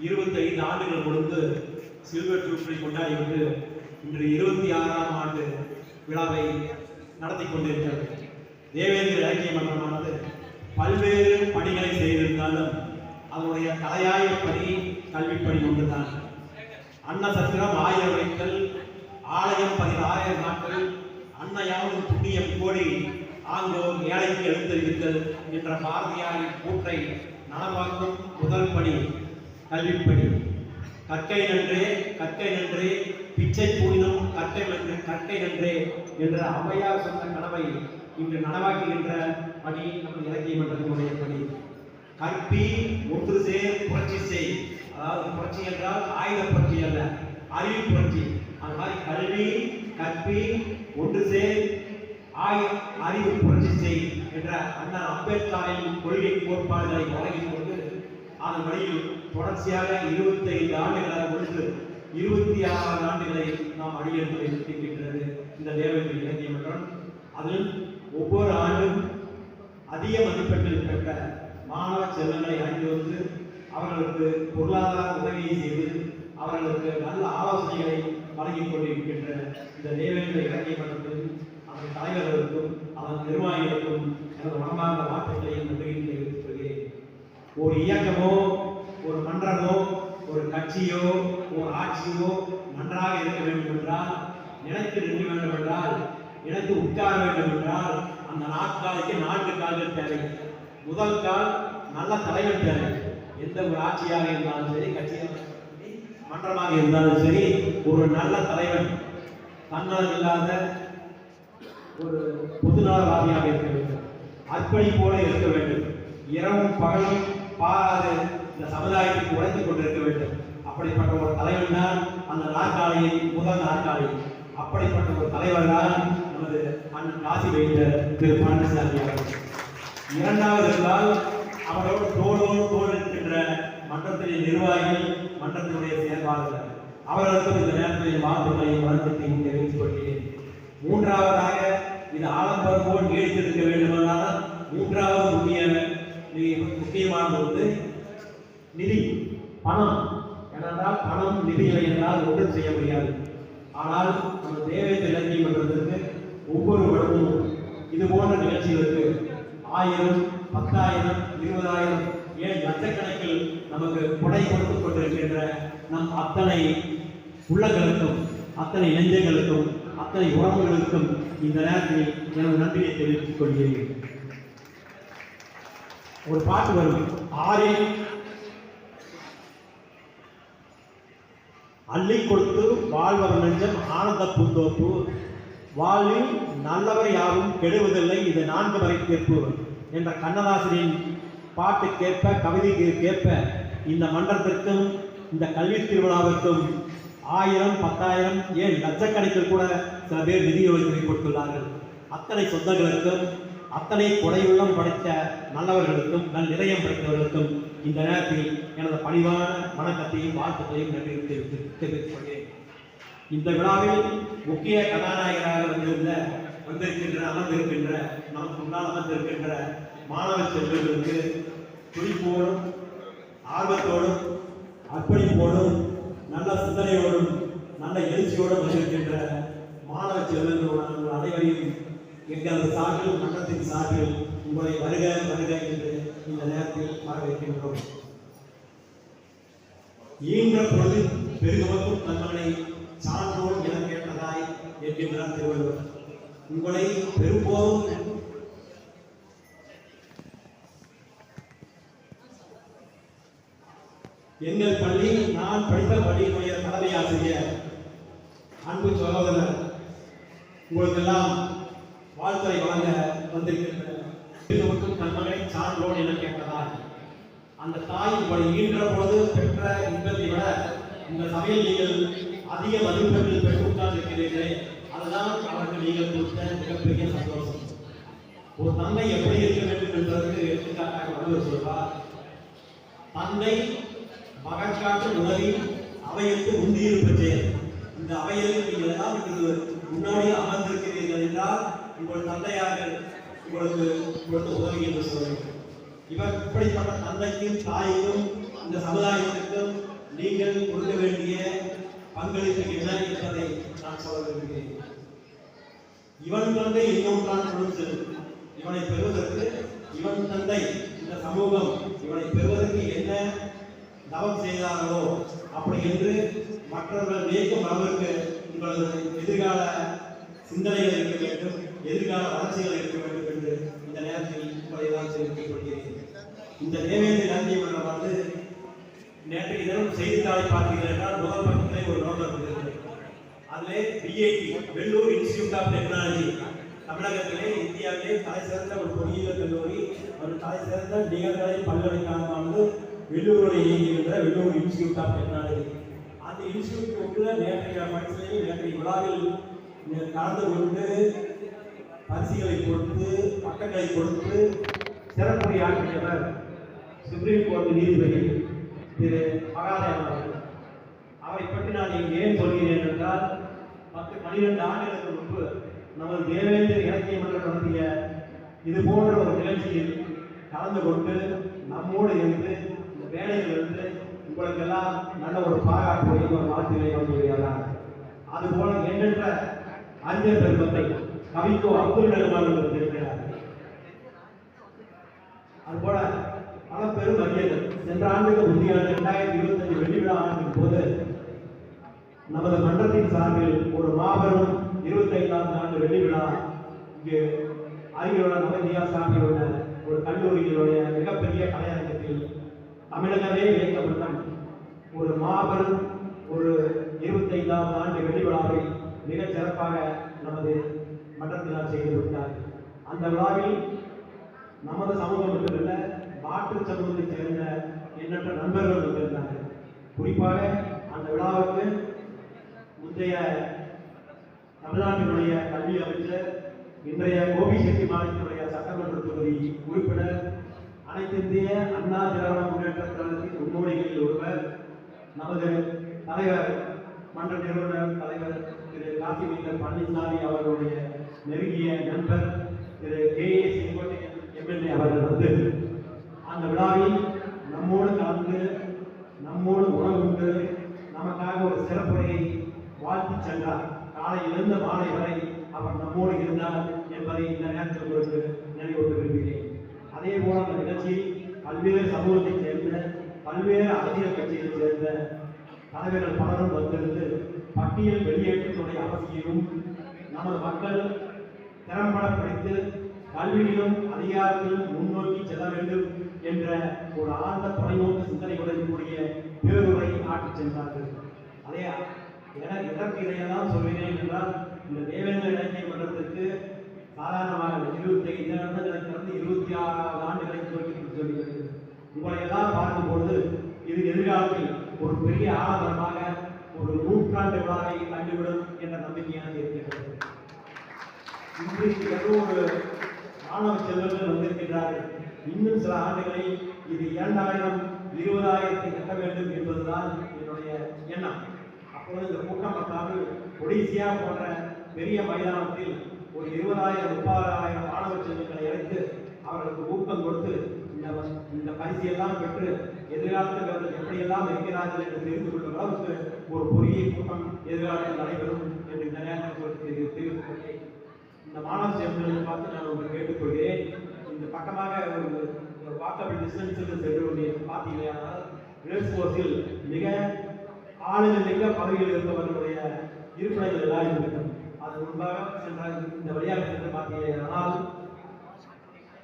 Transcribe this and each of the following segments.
இருபத்தைந்து ஆண்டுகள் கொடுத்து சில்வர் ஜூப்ளி கொண்டு இன்று இருபத்தி ஆறாம் ஆண்டு விழாவை நடத்தி கொண்டிருக்கிறது. தேவேந்திர இலக்கிய மன்றமானது பல்வேறு பணிகளை செய்திருந்தாலும் அதனுடைய தலையாய பணி கல்விப் பணி ஒன்றுதான் அன்னசத்திரம் ஆயிரம் வைத்தல் ஆலயம் பதினாயிரம் நாட்கள் அன்னையாவது புண்ணியம் கோடி ஆங்கோ ஏழைக்கு எழுத்தறிவித்தல் என்ற பாரதியாரின் கூற்றை நனவாக்கும் முதல் பணி. கல்விப்படி. கற்கை நன்றே கற்கை நன்றே பிச்சை பூயினும் கற்கை நன்று கற்கை நன்றே என்ற அவையார் சொன்ன கனவை இன்று நனவாக்குகின்ற பணி நமது இலக்கிய மன்றத்தினுடைய பணி. கற்பி ஒன்று சேர் புரட்சி செய். அதாவது புரட்சி என்றால் ஆயுத புரட்சி அல்ல அறிவு புரட்சி. அந்த மாதிரி கல்வி கற்பி ஒன்று சேர் ஆயு அறிவு புரட்சி செய் என்ற அண்ணா அம்பேத்கரின் கொள்கை கோட்பாடுகளை வழங்கிக் கொண்டு அதன் வழியில் தொடர்ச்சியாக இருபத்தி ஐந்து ஆண்டுகளாக முடிந்து இருபத்தி ஆறாவது ஆண்டுகளை நாம் அடியெடுத்து வைத்திருக்கின்றது இந்த தேவேந்திர இலக்கிய மன்றம் அதில் ஒவ்வொரு ஆண்டும் அதிக மதிப்பெண்கள் பெற்ற மாணவ செல்வங்களை அழைத்து வந்து அவர்களுக்கு பொருளாதார உதவியை செய்து அவர்களுக்கு நல்ல ஆலோசனைகளை வழங்கிக் கொண்டிருக்கின்ற இந்த தேவேந்திர இலக்கிய மன்றத்தில் அதன் தலைவர்களுக்கும் அதன் நிர்வாகிகளுக்கும் எனது மனமார்ந்த வாழ்த்துக்களையும் ஒரு இயக்கமோ ஒரு மன்றமோ ஒரு கட்சியோ ஒரு ஆட்சியோ நன்றாக இருக்க வேண்டும் என்றால் நினைத்து நிற்க வேண்டும் என்றால் நிலத்து உட்கார வேண்டும் என்றால் அந்த நாற்காலிக்கு நான்கு கால்கள் தேவை. முதல் கால் நல்ல தலைவர் தேவை. எந்த ஒரு ஆட்சியாக இருந்தாலும் சரி கட்சியாக மன்றமாக இருந்தாலும் சரி ஒரு நல்ல தலைவன் தன்னலம் இல்லாத ஒரு பொதுநலவாதியாக இருக்க வேண்டும். அர்ப்பணிப்போட இருக்க வேண்டும். இரவும் பகலும் பாராது. இந்த சமுதாயத்துக்கு உழைத்துக் கொண்டிருக்க வேண்டும். அப்படிப்பட்ட ஒரு தலைவன் தான் அந்த நாற்காலியின் முதல் நாற்காலி. அப்படிப்பட்ட ஒரு தலைவர் தான் நமது அண்ணன் காசி வைத்த திரு பழனிசாமி அவர்கள். இரண்டாவது இருந்தால் அவரோடு தோளோடு தோல் இருக்கின்ற மன்றத்தினுடைய நிர்வாகி மன்றத்தினுடைய செயல்பாடுகள். அவர்களுக்கும் இந்த நேரத்தில் வாழ்த்துக்களையும் வழக்கத்தையும் தெரிவித்துக் கொள்கிறேன். மூன்றாவதாக இது ஆலம்பரம் போல் நீடித்திருக்க வேண்டுமானால் மூன்றாவது முக்கிய முக்கியமானது வந்து நிதி. பணம். ஏனென்றால் பணம் நிதி இல்லை என்றால் ஒன்றும் செய்ய முடியாது. ஆனால் நம்ம தேவேந்திர இலக்கிய பண்ணுறதுக்கு ஒவ்வொரு வருடமும் இது போன்ற நிகழ்ச்சிகளுக்கு ஆயிரம் பத்தாயிரம் இருபதாயிரம் ஏன் லட்சக்கணக்கில் நமக்கு கொடை கொடுத்துக் கொண்டிருக்கின்ற நம் அத்தனை உள்ளங்களுக்கும் அத்தனை நெஞ்சங்களுக்கும் அத்தனை உறவுகளுக்கும் இந்த நேரத்தில் எனது நன்றியை தெரிவித்துக் கொள்கிறேன். ஒரு பாட்டு வரும் ஆறில் அள்ளி கொடுத்து வாழ்வர் நெஞ்சம் ஆனந்த பூந்தோப்பு. வாழ்வில் நல்லவர் யாரும் கெடுவதில்லை. இது நான்கு வரை தீர்ப்பு என்ற கண்ணதாசனின் பாட்டு கேட்ப கவிதைக்கு கேட்ப இந்த மன்றத்திற்கும் இந்த கல்வி திருவிழாவிற்கும் ஆயிரம் பத்தாயிரம் ஏன் லட்சக்கணக்கில் கூட சில பேர் நிதி ஒதுக்கீடு கொடுத்துள்ளார்கள். அத்தனை சொந்தங்களுக்கும் அத்தனை கொடையுள்ளம் படைத்த நல்லவர்களுக்கும் நல் நிலையம் படைத்தவர்களுக்கும் இந்த நேரத்தில் எனது பணிவான வணக்கத்தையும் வாழ்த்துக்களையும் நன்றி தெரிவித்துக் கொள்கிறேன் இந்த விழாவில் முக்கிய கதாநாயகராக வந்திருந்த வந்திருக்கின்ற அமர்ந்திருக்கின்ற நமக்கு முன்னால் அமர்ந்திருக்கின்ற மாணவ செல்வர்களுக்கு துடிப்போடும் ஆர்வத்தோடும் அர்ப்பணிப்போடும் நல்ல சிந்தனையோடும் நல்ல எழுச்சியோடும் வந்திருக்கின்ற மாணவ செல்வர்கள் அனைவரையும் எங்களது சார்பில் மன்றத்தின் சார்பில் உங்களை வருக வருக என்று இந்த நேரத்தில் வரவேற்கின்றோம். ஈன்ற பொழுது பெருகவர்க்கும் தன்மகனை சான்றோர் என கேட்டதாய் என்கின்றார் திருவள்ளுவர். உங்களை பெரும்போதும் எங்கள் பள்ளி நான் படித்த பள்ளியினுடைய தலைமை ஆசிரியர் அன்பு சகோதரர் உங்களுக்கெல்லாம் வாழ்த்துறை வழங்க வந்திருக்கின்ற பெருகவக்கும் தன்மகனை சான்றோர் என கேட்டதால் அந்த தாய் உங்களை ஈன்ற பொழுது பெற்ற இன்பத்தை விட இந்த சபையில் நீங்கள் அதிக மதிப்பெண்கள் பெற்றுக்கொண்டிருக்கிறீர்களே அதுதான் அவருக்கு நீங்கள் கொடுத்த மிகப்பெரிய சந்தோஷம். ஒரு தந்தை எப்படி இருக்க வேண்டும் என்பதற்கு எடுத்துக்காட்டாக வள்ளுவர் சொல்வார் தந்தை மகற்காற்று உதவி அவையத்து முந்தியிருப்பு செயல் இந்த அவையில் நீங்கள் எல்லாம் இன்று முன்னாடி அமர்ந்திருக்கிறீர்கள் என்றால் உங்கள் தந்தையாக உங்களுக்கு கொடுத்த உதவி என்று சொல்ல. இவர் இப்படிப்பட்ட தந்தைக்கும் தாய்க்கும் இந்த சமுதாயத்திற்கும் நீங்கள் கொடுக்க வேண்டிய பங்களிப்பு என்ன என்பதை நான் சொல்ல விரும்புகிறேன். இவன் தந்தை இன்னொன்றான் கொடுத்து இவனை பெறுவதற்கு இவன் தந்தை இந்த சமூகம் இவனை பெறுவதற்கு என்ன தவம் செய்தார்களோ அப்படி என்று மற்றவர்கள் வியக்கும் அளவிற்கு உங்களது எதிர்கால சிந்தனைகள் இருக்க வேண்டும். எதிர்கால வளர்ச்சிகள் இருக்க வேண்டும் என்று இந்த நேரத்தில் உங்களை தான் தெரிவித்துக் கொள்கிறேன். இந்த தேவேந்திர காந்தி மன்றம் வந்து நேற்று தினம் செய்தித்தாளை பார்த்தீர்கள் என்றால் முதல் பக்கத்திலே ஒரு நோக்கம் இருக்கிறது அதிலே VIT Vellore institute of technology தமிழகத்திலே இந்தியாவிலே தலை சிறந்த ஒரு பொறியியல் கல்லூரி ஒரு தலை சிறந்த நிகழ்கலை பல்கலைக்கழகமானது வெள்ளூரில் இயங்குகின்ற வெள்ளூர் இன்ஸ்டிடியூட் ஆஃப் டெக்னாலஜி அந்த இன்ஸ்டிடியூட்டுக்குள்ள நேற்றைய பரிசையில் நேற்றைய விழாவில் கலந்து கொண்டு பரிசுகளை கொடுத்து பட்டங்களை கொடுத்து சிறப்புரையாற்றியவர் சுப்ரீம் கோர்ட் நீதிபதி திரு மகாதேவன். அவர்கள் அவரை பற்றி நான் இங்கே ஏன் சொல்கிறேன் என்றால் பத்து பன்னிரெண்டு ஆண்டுகளுக்கு முன்பு நமது தேவேந்திர இலக்கிய மன்றம் நடத்திய இது போன்ற ஒரு நிகழ்ச்சியில் கலந்து கொண்டு நம்மோடு இருந்து இந்த வேலையில் இருந்து உங்களுக்கெல்லாம் நல்ல ஒரு பாராட்டுகளையும் ஒரு வாழ்த்துகளையும் வந்துள்ளார் அதுபோல எண்ணற்ற அறிஞர் பெருமத்தை கவிக்கோ அப்துல் ரஹ்மான் அவர்கள் இருக்கிறார் அதுபோல பல பெரும் அறிஞர்கள் சென்ற ஆண்டுக்கு முந்தைய ஆண்டு இரண்டாயிரத்தி இருபத்தஞ்சு வெள்ளி விழா ஆண்டின் போது நமது மன்றத்தின் சார்பில் ஒரு மாபெரும் இருபத்தைந்தாம் ஆண்டு வெள்ளி விழா இங்கு அருகிலுள்ள நவதியா சார்பிலுள்ள ஒரு கல்லூரியினுடைய மிகப்பெரிய கலையரங்கத்தில் தமிழகமே இயக்கப்பட்ட ஒரு மாபெரும் ஒரு இருபத்தைந்தாம் ஆண்டு வெள்ளி விழாவை மிகச் சிறப்பாக நமது மன்றத்தினால் செய்து கொடுத்தார் அந்த விழாவில் நமது சமூகம் மட்டுமல்ல மாற்று சமூகத்தைச் சேர்ந்த எண்ணற்ற நண்பர்கள் வந்திருந்தாங்க குறிப்பாக அந்த விழாவுக்கு முந்தைய தமிழ்நாட்டினுடைய கல்வி அமைச்சர் இன்றைய கோபி செட்டி மாநிலத்தினுடைய சட்டமன்ற தொகுதி உறுப்பினர் அனைத்து இந்திய அண்ணா திராவிட முன்னேற்ற கழகத்தின் முன்னோடிகளில் ஒருவர் நமது தலைவர் மன்ற நிறுவனர் தலைவர் திரு காசிமீந்தர் பழனிசாமி அவர்களுடைய நெருங்கிய நண்பர் Thiru K A Sengottaiyan MLA அவர்கள் வந்து அந்த விழாவில் நம்மோடு கலந்து நம்மோடு உணவுண்டு நமக்காக ஒரு சிறப்புரையை வாழ்த்தி சென்றார். காலையிலிருந்து மாலை வரை அவர் நம்மோடு இருந்தார் என்பதை இந்த நேரத்தில் உங்களுக்கு நினைவூட்ட விரும்புகிறேன். அதே போல அந்த நிகழ்ச்சியில் பல்வேறு சமூகத்தைச் சேர்ந்த பல்வேறு அரசியல் கட்சிகளைச் சேர்ந்த தலைவர்கள் பலரும் வந்திருந்து பட்டியல் வெளியேற்றத்துடைய அவசியமும் நமது மக்கள் திறம்பட படித்து கல்வியிலும் அதிகாரத்திலும் முன்னோக்கி செல்ல வேண்டும் என்ற ஒரு ஆழ்ந்த தொலைநோக்கு சிந்தனையுடன் கூடிய பேருரை ஆற்றிச் சென்றார்கள். அதே என எதற்கு இதையெல்லாம் சொல்கிறேன் என்றால் இந்த தேவேந்திர இலக்கிய மன்றத்திற்கு சாதாரணமாக இருபத்தி ஐந்து ஆண்டுகளை இருபத்தி ஆறாவது ஆண்டுகளை துவக்கி சொல்கிறது உங்களை எல்லாம் பார்க்கும்பொழுது இது எதிர்காலத்தில் ஒரு பெரிய ஆடம்பரமாக ஒரு நூற்றாண்டு விழாவை கண்டுவிடும் என்ற நம்பிக்கையானது இருக்கிறது. இன்றைக்கு ஏதோ ஒரு மாணவ செல்வர்கள் வந்திருக்கின்றார்கள். இன்னும் சில ஆண்டுகளில் இது இரண்டாயிரம் இருபதாயிரத்தை கட்ட வேண்டும் என்பதுதான் என்னுடைய எண்ணம். அப்பொழுது இந்த கூட்டம் பத்தாமல் ஒடிசியா போன்ற பெரிய மைதானத்தில் ஒரு இருபதாயிரம் முப்பதாயிரம் மாணவ செல்வங்களை இணைத்து அவர்களுக்கு ஊக்கம் கொடுத்து இந்த இந்த பரிசையெல்லாம் பெற்று எதிர்காலத்தில் அவர்கள் எப்படியெல்லாம் இருக்கிறார்கள் என்று தெரிந்து கொள்ளும் அளவுக்கு ஒரு பொறியியல் கூட்டம் எதிர்காலத்தில் நடைபெறும் என்று இந்த நேரத்தில் தெரிவித்துக் கொண்டேன். இந்த மாணவர் சேர்ந்ததை பார்த்து நான் உங்களுக்கு கேட்டுக்கொள்கிறேன். இந்த பக்கமாக ஒரு வாக்கபிள் டிஸ்டன்ஸுக்கு சென்று கொண்டே ரேஸ் கோர்ஸில் மிக ஆளுநர் மிக பதவியில் இருப்பவர்களுடைய இருப்பிடங்கள் எல்லாம் இருக்கும் அது முன்பாக சென்ற இந்த வழியாக சென்று பார்த்தீங்களேயானால்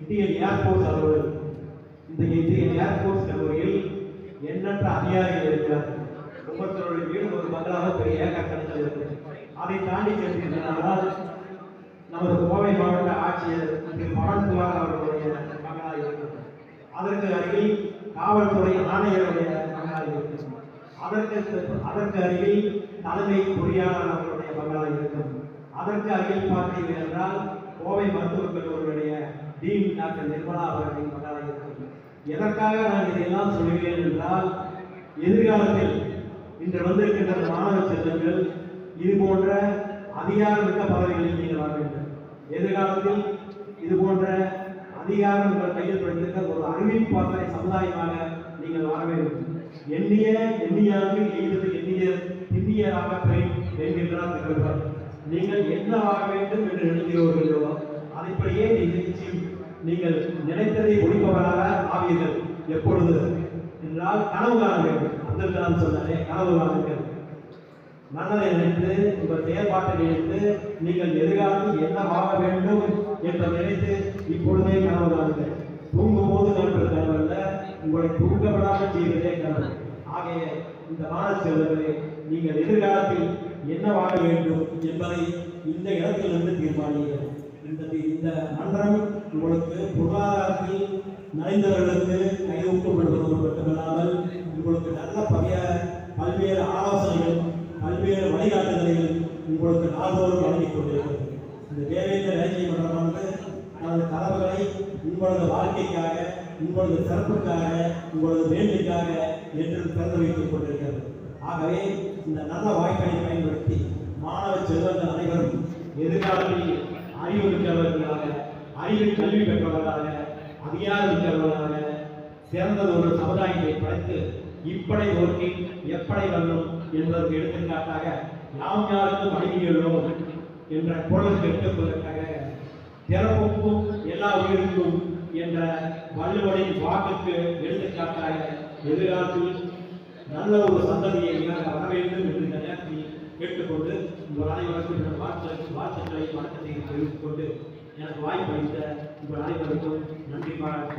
இந்தியன் ஏர்போர்ட்ஸ் அலுவலர் இந்த இந்தியன் ஏர்போர்ட்ஸ் கல்லூரியில் எண்ணற்ற அதிகாரிகள் இருக்கிறார்கள். ஒவ்வொருத்தருடைய வீடு ஒரு பங்களாக பெரிய ஏக்கர் கணக்கில் இருக்கு அதை தாண்டி சென்றீர்களானால் நமது கோவை மாவட்ட ஆட்சியர் திரு பவன்குமார் அவர்களுடைய மகனாக இருக்கிறது அதற்கு அருகில் காவல்துறை ஆணையருடைய மகனாக இருக்கிறது அதற்கு அதற்கு அருகில் தலைமை பொறியாளர் அவர்களுடைய மகனாக இருக்கும் அதற்கு அருகில் பார்த்தீர்கள் என்றால் கோவை மருத்துவக் கல்லூரியுடைய டீன் டாக்டர் நிர்மலா அவர்களின் மகனாக இருக்கும் எதற்காக நான் இதையெல்லாம் சொல்கிறேன் என்றால் எதிர்காலத்தில் இன்று வந்திருக்கின்ற மாணவ செல்வங்கள் இது போன்ற அதிகாரமிக்க பதவிகளில் நீங்கள் வர வேண்டும். எதிர்காலத்தில் இது போன்ற அதிகாரம் உங்கள் கையில் படித்திருக்க ஒரு அறிவிப்பாளரை சமுதாயமாக நீங்கள் வர வேண்டும். எண்ணிய எண்ணியாருக்கு எய்தது எண்ணிய திண்ணியராக பெறும் என்கின்றார் திருவள்ளுவர் நீங்கள் என்னவாக வேண்டும் என்று நினைக்கிறீர்களோ அதைப்படியே நிகழ்ச்சியும் நீங்கள் நினைத்ததை ஒழிப்பவராக ஆவீர்கள். எப்பொழுது? என்றால் கனவு காண வேண்டும். அப்துல் கலாம் சொன்னாரே கனவு காணுங்கள் மனதை நினைத்து உங்கள் செயல்பாட்டை நினைத்து நீங்கள் எதிர்காலத்தில் என்ன வாழ வேண்டும் என்று நினைத்து இப்பொழுதே கனவு காணுங்கள். தூங்கும் போது காண்பது கனவல்ல உங்களை தூங்கப்படாமல் விடாமல் செய்வதே கனவு. ஆகிய இந்த மாணவ செல்வர்களே நீங்கள் எதிர்காலத்தில் என்ன வாழ வேண்டும் என்பதை இந்த இடத்திலிருந்து தீர்மானியுங்கள். இந்த இந்த மன்றம் உங்களுக்கு பொருளாதாரத்தில் நலிந்தவர்களுக்கு கையூக்கப்படுவது மட்டுமல்லாமல் உங்களுக்கு நல்ல பகைய பல்வேறு ஆலோசனைகள் பல்வேறு வழிகாட்டுதல்கள் உங்களுக்கு நாள்தோறும் வழங்கிக் கொண்டிருக்கிறது. இந்த தேவேந்திர இலக்கிய மன்றமானது தனது கதவுகளை உங்களது வாழ்க்கைக்காக உங்களது சிறப்புக்காக உங்களது வேண்டிக்காக என்று திறந்து வைத்துக் கொண்டிருக்கிறது. ஆகவே இந்த நல்ல வாய்ப்பை பயன்படுத்தி மாணவ செல்வங்கள் அனைவரும் எதிர்காலத்தில் அறிவு மிக்கவர்களாக அறிவு கல்வி பெற்றவர்களாக அதிகாரம் மிக்கவர்களாக சிறந்த ஒரு சமுதாயத்தை படைத்து இப்படை நோக்கி எப்படை வல்லும் என்பதற்கு எடுத்துக்காட்டாக நாம் யாருக்கும் அடிமையுள்ளோம் என்ற குரல் எடுத்துக்கொள்வதற்காக பிறப்புக்கும் எல்லா உயிருக்கும் என்ற வள்ளுவனின் வாக்குக்கு எடுத்துக்காட்டாக எதிர்காலத்தில் நல்ல ஒரு சந்ததியை வர வேண்டும் என்று இந்த நேரத்தில் கேட்டுக்கொண்டு உங்கள் அனைவருக்கும் இந்த வாழ்த்து வாழ்த்துக்களை வணக்கத்தை தெரிவித்துக் கொண்டு எனக்கு வாய்ப்பளித்த உங்கள் அனைவருக்கும் நன்றி பாராட்டு